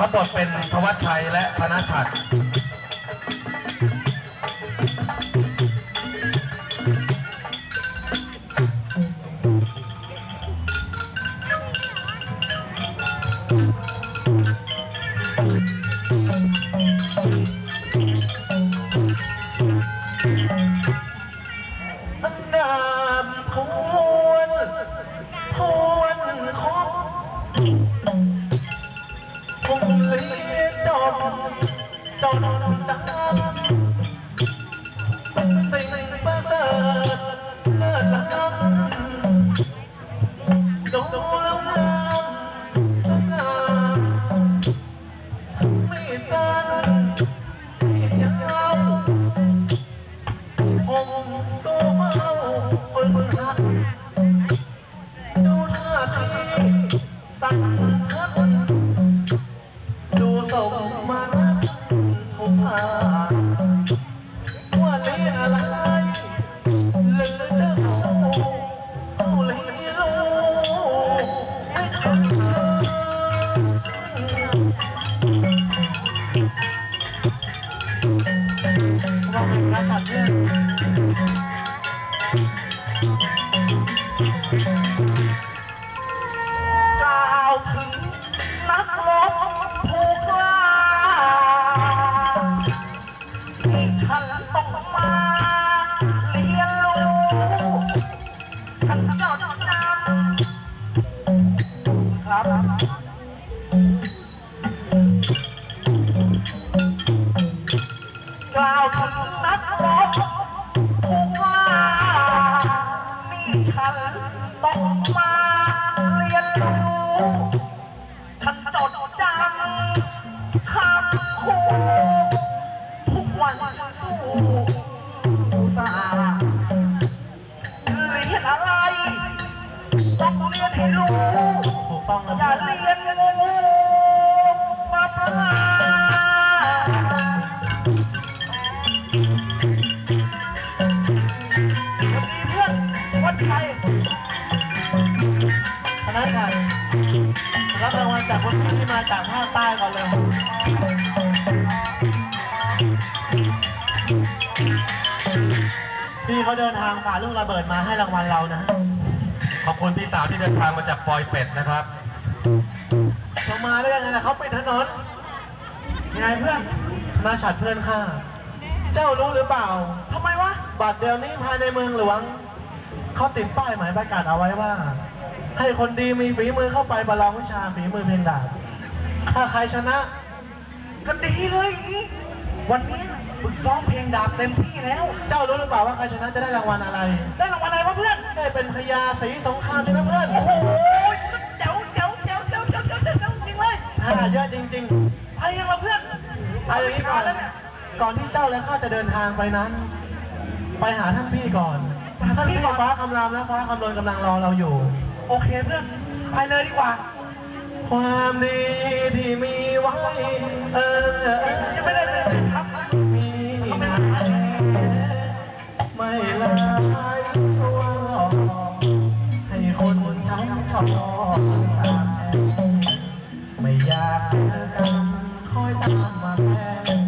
รับบทเป็นธวัชชัยและธนชัด Thank you. ខលបកស្មារៀប รับรางวัลจากคนที่มาจากภาคใต้ก่อนเลยพี่เขาเดินทางฝ่าลูกระเบิดมาให้รางวัลเรานะ ขอบคุณพี่สาวที่เดินทางมาจากปอยเป็ดนะครับเรามาได้ยังไงล่ะเขาปิดถนนยังไงเพื่อนมาฉัดเพื่อนข้าเจ้ารู้หรือเปล่าทำไมวะบัตรเดี๋ยวนี้ภายในเมืองหลวงเขาติดป้ายหมายประกาศเอาไว้ว่า ให้คนดีมีฝีมือเข้าไปประลองวิชาฝีมือเพลงดาบถ้าใครชนะ ก็ดีเลยอย่างนี้วันนี้ฝึกซ้อมเพลงดาบเต็มที่แล้ว เจ้ารู้หรือเปล่าว่าใครชนะจะได้รางวัลอะไร ได้รางวัลอะไรวะเพื่อน ได้เป็นพญาศรีสงครามเลยนะเพื่อนโอ้โหเจ๋วเจ๋วเจ๋วเจ๋วเจ๋วเจ๋วเจ๋วเจ๋วจริงเลยถ้าเยอะจริงๆไปยังเราเพื่อนเอาอย่างนี้ก่อนก่อนที่เจ้าและข้าจะเดินทางไปนั้น ไปหาท่านพี่ก่อนท่านพี่ฟ้าคำรามและฟ้าคำรนกำลังรอเราอยู่ โอเคเพื่อนไปเลยดีกว่า ความดีที่มีไว้ เออยังไม่ได้เลยครับมีนะไม่ลายตัวหลอกให้คนทั้งชอบไม่อยากเจอกันคอยตามมาแทน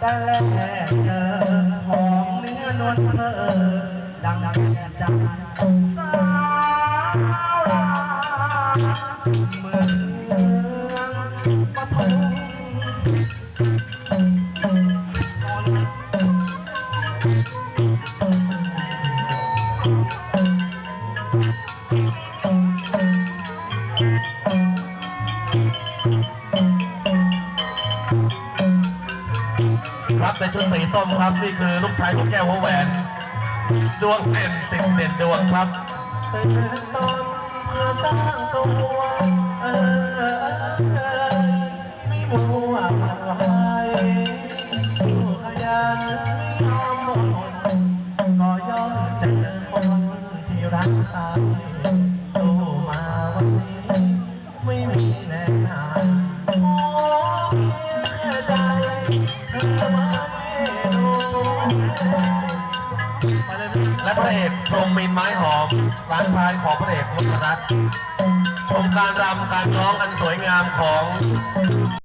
แต่เธอของเนื้อนวลเธอดังดังดังสาวลาเมืองปฐมนอน ครับในชุดส้มครับนี่คือลูกชายของแก้วหัวแหวนดวงเด่นสิบเด่นดวงครับตื่นตอนเตัวเออไม่มัวมันไหวอยู่ขยันไม่ยอมบ่นก็ย่อมเจอคนที่รักตาย และพระเอกพรหมมีไม้หอมร้านพายของพระเอกพลรัตชมการรำการร้องอันสวยงามของ